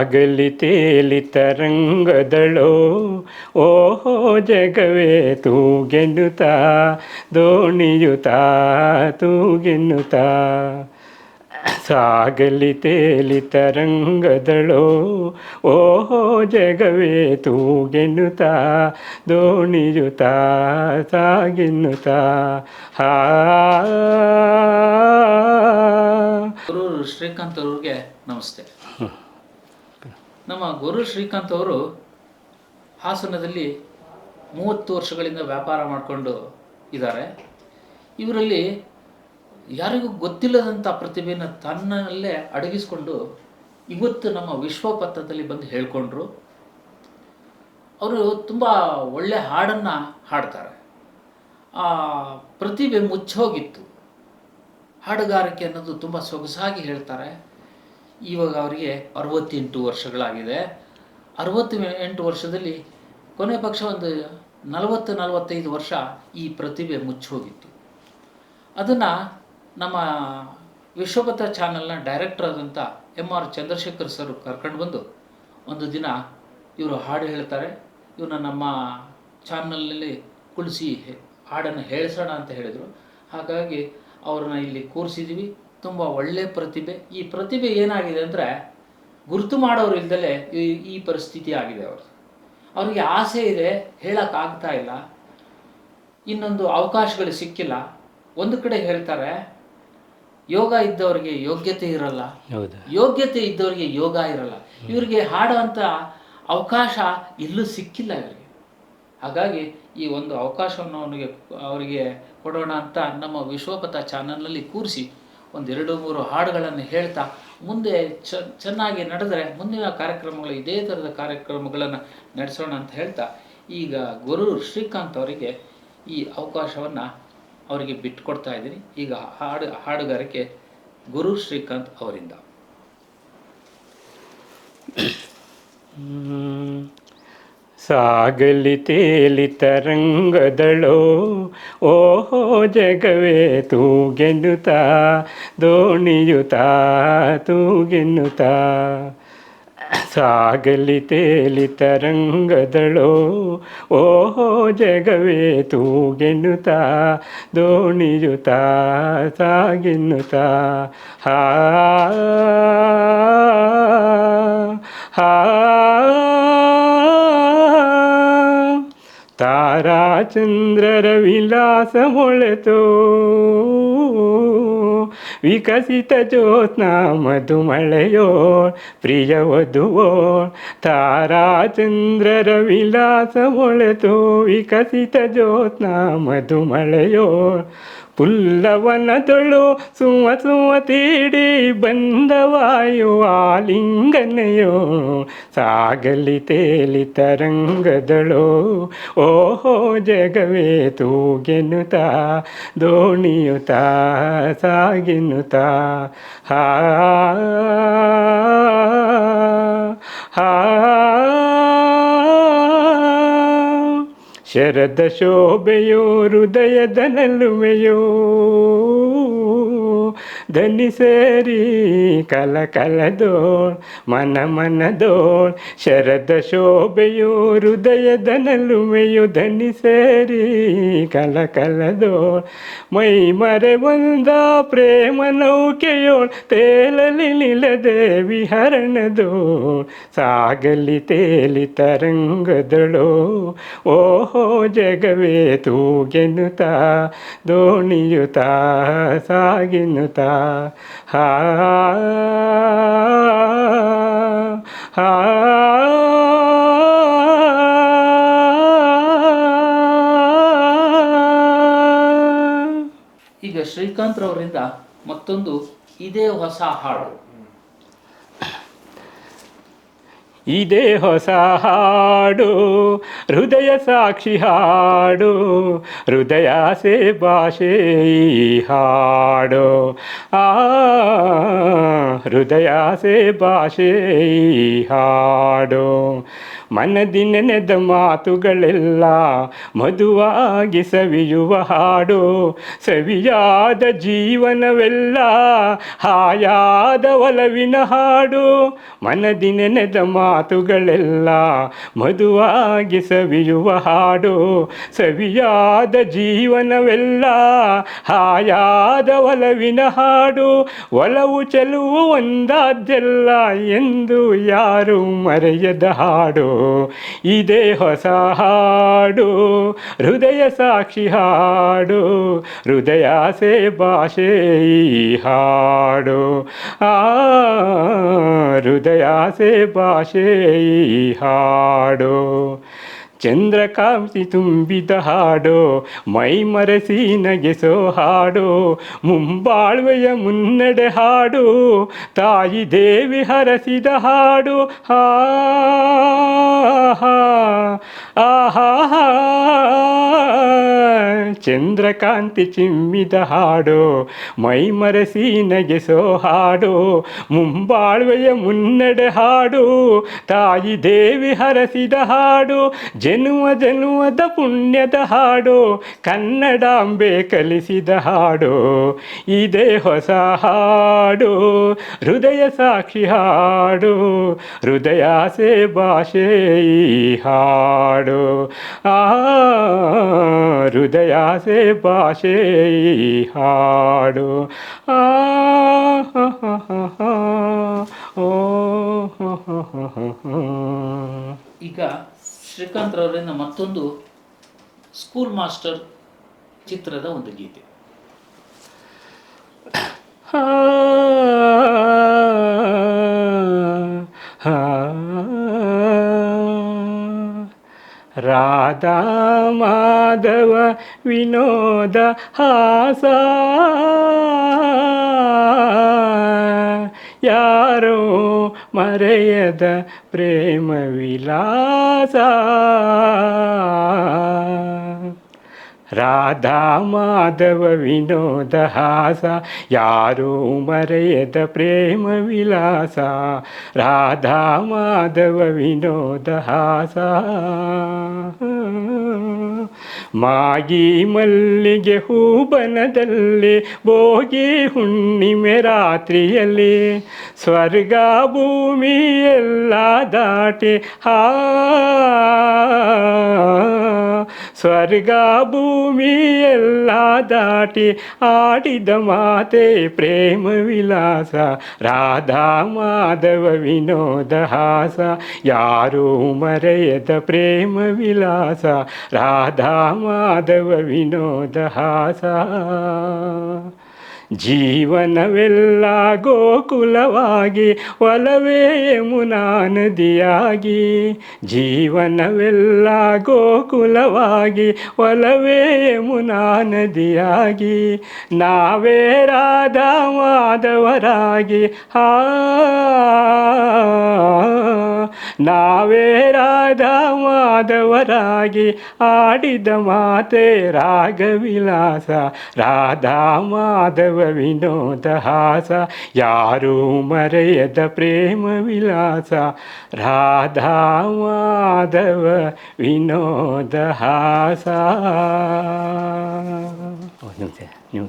ಸಾಗಲಿ ತೇಲಿ ತರಂಗದಳೋ. ಓಹೋ ಜಗವೇ ತೂಗೆನ್ನುತ್ತಾ ದೋಣಿಯುತ್ತಾ ತೂಗೆನ್ನುತ್ತಾ. ಸಾಗಲಿ ತೇಲಿ ತರಂಗದಳೋ. ಓಹೋ ಜಗವೇ ತೂಗೆನ್ನುತ್ತಾ ದೋಣಿಯುತ್ತಾ ಸಾಗೆನ್ನುತ್ತಾ. ಹಾ. ಶ್ರೀಕಾಂತ್ ಅವ್ರಿಗೆ ನಮಸ್ತೆ. ನಮ್ಮ ಗುರು ಶ್ರೀಕಾಂತ್ ಅವರು ಹಾಸನದಲ್ಲಿ ಮೂವತ್ತು ವರ್ಷಗಳಿಂದ ವ್ಯಾಪಾರ ಮಾಡಿಕೊಂಡು ಇದ್ದಾರೆ. ಇವರಲ್ಲಿ ಯಾರಿಗೂ ಗೊತ್ತಿಲ್ಲದಂಥ ಪ್ರತಿಭೆಯನ್ನು ತನ್ನಲ್ಲೇ ಅಡಗಿಸ್ಕೊಂಡು ಇವತ್ತು ನಮ್ಮ ವಿಶ್ವಪಥದಲ್ಲಿ ಬಂದು ಹೇಳ್ಕೊಂಡ್ರು. ಅವರು ತುಂಬ ಒಳ್ಳೆ ಹಾಡನ್ನು ಹಾಡ್ತಾರೆ. ಆ ಪ್ರತಿಭೆ ಮುಚ್ಚೋಗಿತ್ತು. ಹಾಡುಗಾರಿಕೆ ಅನ್ನೋದು ತುಂಬ ಸೊಗಸಾಗಿ ಹೇಳ್ತಾರೆ. ಇವಾಗ ಅವರಿಗೆ ಅರವತ್ತೆಂಟು ವರ್ಷಗಳಾಗಿದೆ. ಅರವತ್ತು ಎಂಟು ವರ್ಷದಲ್ಲಿ ಕೊನೆ ಪಕ್ಷ ಒಂದು ನಲವತ್ತು, ನಲವತ್ತೈದು ವರ್ಷ ಈ ಪ್ರತಿಭೆ ಮುಚ್ಚೋಗಿತ್ತು. ಅದನ್ನು ನಮ್ಮ ವಿಶ್ವಪತ್ರ ಚಾನಲ್ನ ಡೈರೆಕ್ಟರ್ ಆದಂಥ ಎಂ ಆರ್ ಚಂದ್ರಶೇಖರ್ ಸರ್ ಕರ್ಕೊಂಡು ಬಂದು ಒಂದು ದಿನ ಇವರು ಹಾಡು ಹೇಳ್ತಾರೆ. ಇವನ್ನ ನಮ್ಮ ಚಾನಲ್ನಲ್ಲಿ ಕುಳಿಸಿ ಹಾಡನ್ನು ಹೇಳಿಸೋಣ ಅಂತ ಹೇಳಿದರು. ಹಾಗಾಗಿ ಅವ್ರನ್ನ ಇಲ್ಲಿ ಕೂರಿಸಿದ್ದೀವಿ ತುಂಬ ಒಳ್ಳೆಯ ಪ್ರತಿಭೆ. ಈ ಪ್ರತಿಭೆ ಏನಾಗಿದೆ ಅಂದರೆ ಗುರುತು ಮಾಡೋರು ಇಲ್ದಲೇ ಈ ಈ ಪರಿಸ್ಥಿತಿ ಆಗಿದೆ ಅವ್ರದ್ದು ಅವ್ರಿಗೆ ಆಸೆ ಇದೆ ಹೇಳೋಕ್ಕಾಗ್ತಾ ಇಲ್ಲ. ಇನ್ನೊಂದು ಅವಕಾಶಗಳು ಸಿಕ್ಕಿಲ್ಲ. ಒಂದು ಕಡೆ ಹೇಳ್ತಾರೆ ಯೋಗ ಇದ್ದವರಿಗೆ ಯೋಗ್ಯತೆ ಇರಲ್ಲ. ಯೋಗ್ಯತೆ ಇದ್ದವರಿಗೆ ಯೋಗ ಇರಲ್ಲ. ಇವರಿಗೆ ಹಾಡುವಂಥ ಅವಕಾಶ ಇಲ್ಲೂ ಸಿಕ್ಕಿಲ್ಲ ಇವರಿಗೆ. ಹಾಗಾಗಿ ಈ ಒಂದು ಅವಕಾಶವನ್ನು ಅವನಿಗೆ ಅವರಿಗೆ ಕೊಡೋಣ ಅಂತ ನಮ್ಮ ವಿಶ್ವಪಥ ಚಾನಲ್ನಲ್ಲಿ ಕೂರಿಸಿ ಒಂದೆರಡು ಮೂರು ಹಾಡುಗಳನ್ನು ಹೇಳ್ತಾ ಮುಂದೆ ಚೆನ್ನಾಗಿ ನಡೆದರೆ ಮುಂದಿನ ಕಾರ್ಯಕ್ರಮಗಳು ಇದೇ ಥರದ ಕಾರ್ಯಕ್ರಮಗಳನ್ನು ನಡೆಸೋಣ ಅಂತ ಹೇಳ್ತಾ ಈಗ ಗುರು ಶ್ರೀಕಾಂತ್ ಅವರಿಗೆ ಈ ಅವಕಾಶವನ್ನು ಅವರಿಗೆ ಬಿಟ್ಟುಕೊಡ್ತಾ ಇದ್ದೀನಿ ಈಗ ಹಾಡು, ಹಾಡುಗಾರಿಕೆ ಗುರು ಶ್ರೀಕಾಂತ್ ಅವರಿಂದ. ಸಾಗಲಿ ತೇಲಿ ತರಂಗದಳೋ ಓಹೋ, ಜಗವೇ, ತೂಗೆನ್ನುತ್ತಾ, ದೋಣಿಯುತ್ತಾ, ತೂಗೆನ್ನುತ್ತಾ. ಸಾಗಲಿ ತೇಲಿ ತರಂಗದಳೋ ಓಹೋ, ಜಗವೇ, ತೂಗೆನ್ನುತ್ತಾ, ದೋಣಿಯುತ್ತಾ, ಸಾಗೆನ್ನುತ್ತಾ. ಹಾ ತಾರಾಚಂದ್ರರ ವಿಲಾಸ ಮೊಳೆತು ವಿಕಸಿತ ಜ್ಯೋತ್ನ ಮಧುಮಳೆಯೋ ಪ್ರಿಯ ವಧುವೋ ತಾರಾಚಂದ್ರರ ವಿಲಾಸ ಮೊಳೆತು ವಿಕಸಿತ ಜ್ಯೋತ್ನ ಮಧುಮಳೆಯೋ ಪುಲ್ಲವನದೊಳು ಸುಮ ಸುಮ ತೀಡಿ ಬಂದವಾಯು ಆಲಿಂಗನೆಯೋ, ಸಾಗಲಿ ತೇಲಿ ತರಂಗದಳೋ. ಓಹೋ, ಜಗವೇ ತೂಗೆನುತ, ದೋಣಿಯುತ, ಸಾಗಿನುತ. ಹಾ ಹಾ ಶರದ ಶೋಭೆಯೋ ಧನಿ ಸೇರಿ ಕಲ ಕಲದೋಳ್, ಮನ ಮನದೋಳ್, ಶರದ ಶೋಭೆಯೋ ಹೃದಯದ ನಲುಮೆಯೋ ಧ್ವನಿ ಸೇರಿ ಕಲ ಕಲದೋಳ್. ಮೈ ಮರೆ ಒಂದ ಪ್ರೇಮ ನೌಕೆಯೋಳ್, ತೇಲಲಿ ನಿಲದೆ ವಿಹರಣದೋಳ್. ಸಾಗಲಿ ತೇಲಿ ತರಂಗದಳೋ, ಓಹೋ ಜಗವೇ ತೂಗೆನುತ, ದೋಣಿಯುತ ಸಾಗಿನುತ್ತಾ ಈಗ ಶ್ರೀಕಾಂತ್ ಅವರಿಂದ ಮತ್ತೊಂದು ಇದೇ ಹೊಸ ಹಾಡು. ಇದೇ ಹೊಸ ಹಾಡು ಹೃದಯ ಸಾಕ್ಷಿ ಹಾಡು ಹೃದಯಾಸೆ ಭಾಷೆ ಈ ಹಾಡು. ಆ ಹೃದಯಾಸೆ ಭಾಷೆ ಹಾಡು. ಮನದಿ ನೆನೆದ ಮಾತುಗಳೆಲ್ಲ ಮಧುವಾಗಿ ಸವಿಯುವ ಹಾಡು. ಸವಿಯಾದ ಜೀವನವೆಲ್ಲ ಹಾಯಾದ ಒಲವಿನ ಹಾಡು. ಮನದಿ ನೆನೆದ ಮಾತುಗಳೆಲ್ಲ ಮಧುವಾಗಿ ಸವಿಯುವ ಹಾಡು. ಸವಿಯಾದ ಜೀವನವೆಲ್ಲ ಹಾಯಾದ ಒಲವಿನ ಹಾಡು. ಒಲವು ಚೆಲುವು ಒಂದಾದ್ದೆಲ್ಲ ಎಂದು ಯಾರು ಮರೆಯದ ಹಾಡು. ಇದೇ ಹೊಸ ಹಾಡು ಹೃದಯ ಸಾಕ್ಷಿ ಹಾಡು ಹೃದಯಾಸೆ ಭಾಷೆ ಈ ಹಾಡು. ಆ ಹೃದಯಾಸೆ ಭಾಷೆ ಈ ಹಾಡು. ಚಂದ್ರಕಾಂತಿ ತುಂಬಿದ ಹಾಡು, ಮೈ ಮರೆಸಿ ನಗೆಸೋ ಹಾಡು, ಮುಂಬಾಳ್ವೆಯ ಮುನ್ನಡೆ ಹಾಡು, ತಾಯಿ ದೇವಿ ಹರಸಿದ ಹಾಡು. ಹಾ ha ಚಂದ್ರಕಾಂತಿ ಚಿಮ್ಮಿದ ಹಾಡು ಮೈ ಮರೆಸಿ ನಗೆಸೋ ಹಾಡು ಮುಂಬಾಳ್ವೆಯ ಮುನ್ನಡೆ ಹಾಡು, ತಾಯಿ ದೇವಿ ಹರಸಿದ ಹಾಡು, ಜನುವ ಜನುವದ ಪುಣ್ಯದ ಹಾಡು, ಕನ್ನಡಾಂಬೆ ಕಲಿಸಿದ ಹಾಡು, ಇದೇ ಹೊಸ ಹಾಡು, ಹೃದಯ ಸಾಕ್ಷಿ ಹಾಡು ಹೃದಯಾಸೆ ಭಾಷೆ ಈ ಹಾಡು. ಆ ಹೃದಯಾಸೆ ಭಾಷೆ ಹಾಡು. ಈಗ ಶ್ರೀಕಾಂತ್ ರವರಿಂದ ಮತ್ತೊಂದು ಸ್ಕೂಲ್ ಮಾಸ್ಟರ್ ಚಿತ್ರದ ಒಂದು ಗೀತೆ. ರಾಧಾ ಮಾಧವ ವಿನೋದ ಹಾಸ. ಯಾರೋ ಮರೆಯದ ಪ್ರೇಮ ವಿಲಾಸ. ರಾಧಾ ಮಾಧವ ವಿನೋದ ಹಾಸ ಯಾರೂ ಮರೆಯದ ಪ್ರೇಮ ವಿಲಾಸ. ರಾಧಾ ಮಾಧವ ವಿನೋದ ಹಾಸ. ಮಾಗಿ ಮಲ್ಲಿಗೆ ಹೂಬನದಲ್ಲಿ, ಭೋಗಿ ಹುಣ್ಣಿಮೆ ರಾತ್ರಿಯಲ್ಲಿ, ಸ್ವರ್ಗ ಭೂಮಿ ಎಲ್ಲ ದಾಟಿ, ಹಾ, ಸ್ವರ್ಗ ಭೂಮಿ ಎಲ್ಲ ದಾಟಿ ಆಡಿದ ಮಾತೆ ಪ್ರೇಮ ವಿಲಾಸ, ರಾಧಾ ಮಾಧವ ವಿನೋದ ಹಾಸ, ಯಾರೂ ಮರೆಯದ ಪ್ರೇಮ ವಿಲಾಸ. ರಾಧಾ ಮಾಧವ ವಿನೋದ ಹಾಸ. ಜೀವನವೆಲ್ಲ ಗೋಕುಲವಾಗಿ, ಒಲವೇ ಯಮುನಾ ನದಿಯಾಗಿ ಜೀವನವೆಲ್ಲ ಗೋಕುಲವಾಗಿ, ಒಲವೇ ಯಮುನಾ ನದಿಯಾಗಿ ನಾವೇ ರಾಧಾ ಮಾಧವರಾಗಿ ಹಾ. ನಾವೇ ರಾಧ ಮಾಧವರಾಗಿ ಆಡಿದ ಮಾತೆ ರಾಗವಿಲಾಸ. ರಾಧಾ ಮಾಧವ ವಿನೋದ ಹಾಸ ಯಾರೂ ಮರೆಯದ ಪ್ರೇಮ ವಿಲಾಸ ರಾಧಾ ಮಾಧವ ವಿನೋದ ಹಾಸ ಒಂದು ನಿಮಿಷ ನೀವು